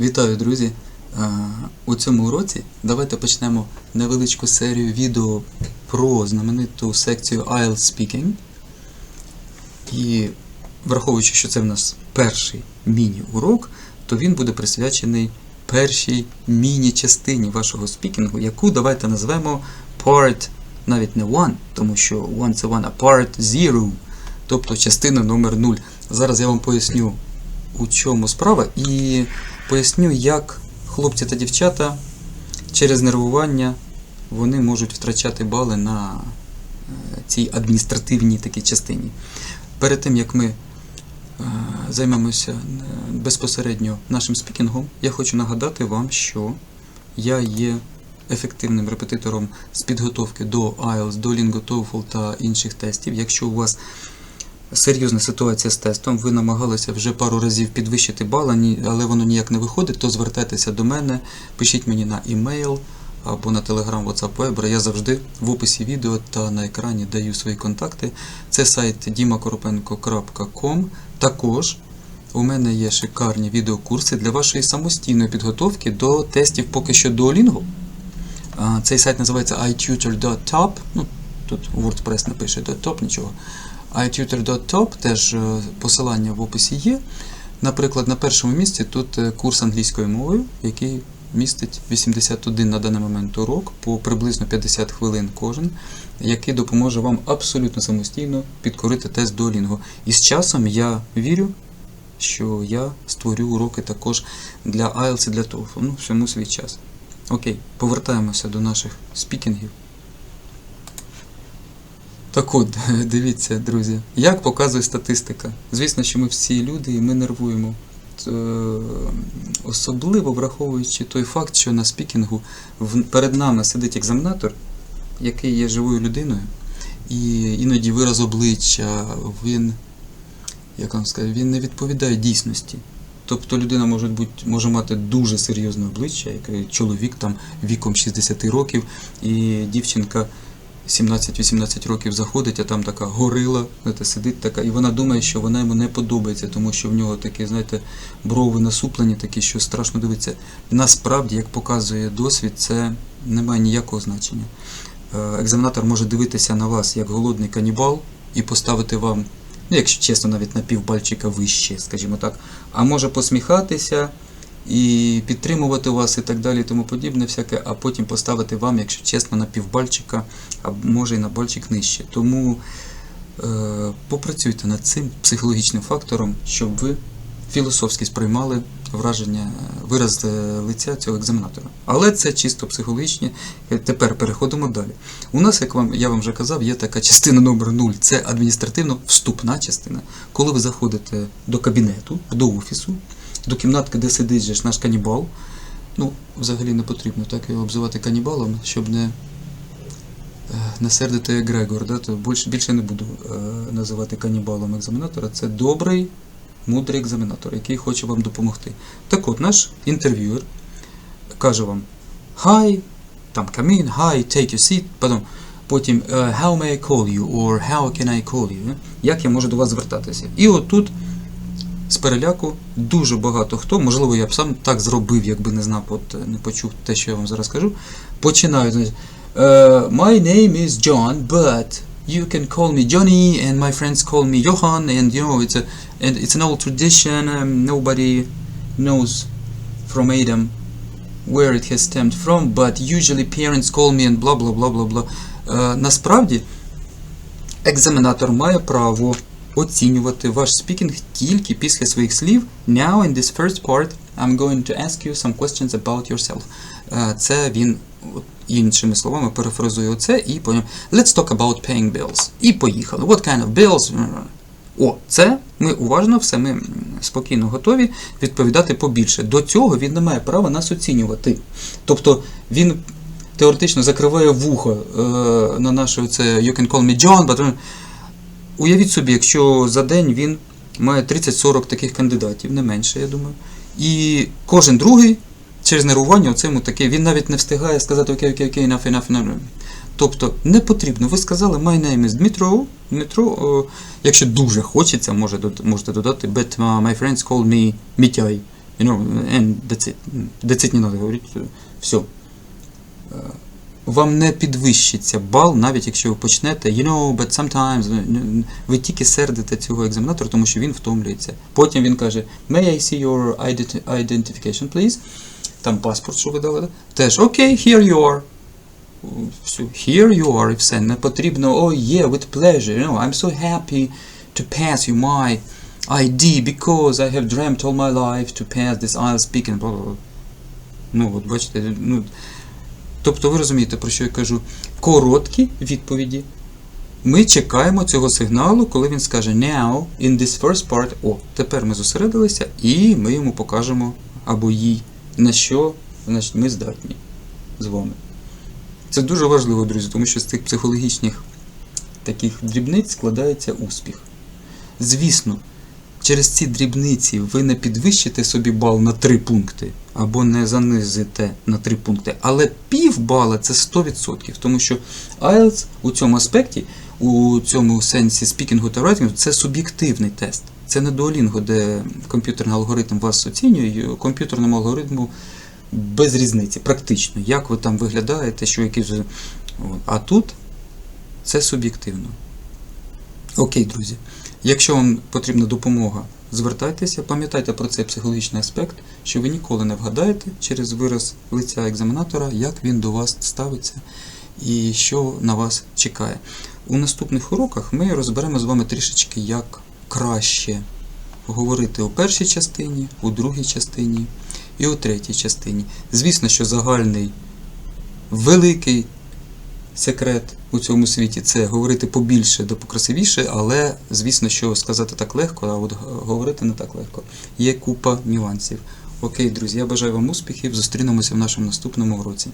Вітаю, друзі! У цьому уроці давайте почнемо невеличку серію відео про знамениту секцію IELTS Speaking. І враховуючи, що це в нас перший міні-урок, то він буде присвячений першій міні-частині вашого спікінгу, яку давайте назвемо Part, навіть не one, тому що one це one, а Part Zero, тобто частина номер 0. Зараз я вам поясню, у чому справа, і поясню, як хлопці та дівчата через нервування вони можуть втрачати бали на е, цій адміністративній такій частині. Перед тим як ми е, займемося е, безпосередньо нашим спікінгом, я хочу нагадати вам, що я є ефективним репетитором з підготовки до IELTS, до Lingo TOEFL та інших тестів. Якщо у вас серйозна ситуація з тестом, ви намагалися вже пару разів підвищити бал, але воно ніяк не виходить, то звертайтеся до мене, пишіть мені на email або на Telegram, WhatsApp, Viber. Я завжди в описі відео та на екрані даю свої контакти. Це сайт dimakoropенko.com. Також у мене є шикарні відеокурси для вашої самостійної підготовки до тестів поки що Duolingo. Цей сайт називається itutor.top. Ну, тут WordPress не пише .top, нічого. itutor.top, теж е, посилання в описі є. Наприклад, на першому місці тут е, курс англійською мовою, який містить 81 на даний момент урок по приблизно 50 хвилин кожен, який допоможе вам абсолютно самостійно підкорити тест Duolingo. І з часом я вірю, що я створю уроки також для IELTS і для TOEFL. Ну, всьому свій час. Окей, повертаємося до наших спікінгів. Так от, дивіться, друзі, як показує статистика. Звісно, що ми всі люди і ми нервуємо. Е, Особливо враховуючи той факт, що на спікінгу перед нами сидить екзаменатор, який є живою людиною, і іноді вираз обличчя, він, як вам сказати, він не відповідає дійсності. Тобто людина може бути, може мати дуже серйозне обличчя, як чоловік там віком 60 років, і дівчинка 17-18 років заходить, а там така горила, знаєте, сидить така, і вона думає, що вона йому не подобається, тому що в нього такі, знаєте, брови насуплені, такі, що страшно дивиться. Насправді, як показує досвід, це не має ніякого значення. Е, Екзаменатор може дивитися на вас як голодний канібал і поставити вам, ну, якщо чесно, навіть на півбальчика вище, скажімо так, а може посміхатися і підтримувати вас і так далі, і тому подібне, всяке, а потім поставити вам, якщо чесно, на півбальчика, а може і на бальчик нижче. Тому е, попрацюйте над цим психологічним фактором, щоб ви філософськи сприймали враження, вираз лиця цього екзаменатора. Але це чисто психологічні. Е, Тепер переходимо далі. У нас, як вам я вам вже казав, є така частина номер 0 це адміністративно вступна частина. Коли ви заходите до кабінету, до офісу, до кімнатки, де сидить наш канібал. Ну, взагалі не потрібно так його обзивати канібалом, щоб не, е, не сердити Грегор. Да? То більше, більше не буду е, називати канібалом екзаменатора. Це добрий, мудрий екзаменатор, який хоче вам допомогти. Так от, наш інтерв'юер каже вам Hi, там in, hi, take your seat, потім, потім е, how may I call you, or how can I call you, як я можу до вас звертатися. І отут з переляку дуже багато хто, можливо, я б сам так зробив, якби не знав, от е, не почув те, що я вам зараз кажу. Починають. е, My name is John, but you can call me Johnny, and my friends call me Johan, and you know, it's a and it's an old tradition. Um, nobody knows from Adam where it has stemmed from, but usually parents call me and blah blah blah blah blah. Е, насправді, екзаменатор має право оцінювати ваш спікінг тільки після своїх слів. Now in this first part I'm going to ask you some questions about yourself. Е, Це він іншими словами перефразує оце і потім Let's talk about paying bills. І поїхали. What kind of bills? О, це ми уважно все, ми спокійно готові відповідати побільше. До цього він не має права нас оцінювати. Тобто він теоретично закриває вухо е, на наше це You can call me John, but... Уявіть собі, якщо за день він має 30-40 таких кандидатів, не менше, я думаю. І кожен другий через нервування оцему таке, він навіть не встигає сказати окей, окей, окей, enough, enough, enough. Тобто не потрібно. Ви сказали my name is Дмитро. Дмитро, о, якщо дуже хочеться, може, можете додати, but uh, my friends call me Мітяй. You know, and that's it. That's it не надо говорити. Все. Вам не підвищиться бал, навіть якщо ви почнете, you know, but sometimes, ви тільки сердите цього екзаменатора, тому що він втомлюється. Потім він каже, may I see your identi- identification, please? Там паспорт, що ви дали, теж, окей, here you are. Here you are, і все. Не потрібно, oh yeah, with pleasure, you know, I'm so happy to pass you my ID because I have dreamt all my life to pass this IELTS speaking. Ну, от бачите, ну, Тобто ви розумієте, про що я кажу? Короткі відповіді. Ми чекаємо цього сигналу, коли він скаже Now, in this first part, о, тепер ми зосередилися, і ми йому покажемо або їй, на що ми здатні з вами. Це дуже важливо, друзі, тому що з цих психологічних таких дрібниць складається успіх. Звісно, через ці дрібниці ви не підвищите собі бал на 3 пункти або не занизите на 3 пункти, але пів бала це 100%, тому що IELTS у цьому аспекті, у цьому сенсі спікінгу та райтингу, це суб'єктивний тест. Це не Duolingo, де комп'ютерний алгоритм вас оцінює, комп'ютерному алгоритму без різниці, практично, як ви там виглядаєте, що якісь. А тут це суб'єктивно. Окей, друзі. Якщо вам потрібна допомога, звертайтеся, пам'ятайте про цей психологічний аспект, що ви ніколи не вгадаєте через вираз лиця екзаменатора, як він до вас ставиться і що на вас чекає. У наступних уроках ми розберемо з вами трішечки, як краще говорити у першій частині, у другій частині і у третій частині. Звісно, що загальний великий секрет у цьому світі це говорити побільше да покрасивіше, але звісно, що сказати так легко, а от говорити не так легко. Є купа нюансів. Окей, друзі, я бажаю вам успіхів. Зустрінемося в нашому наступному уроці.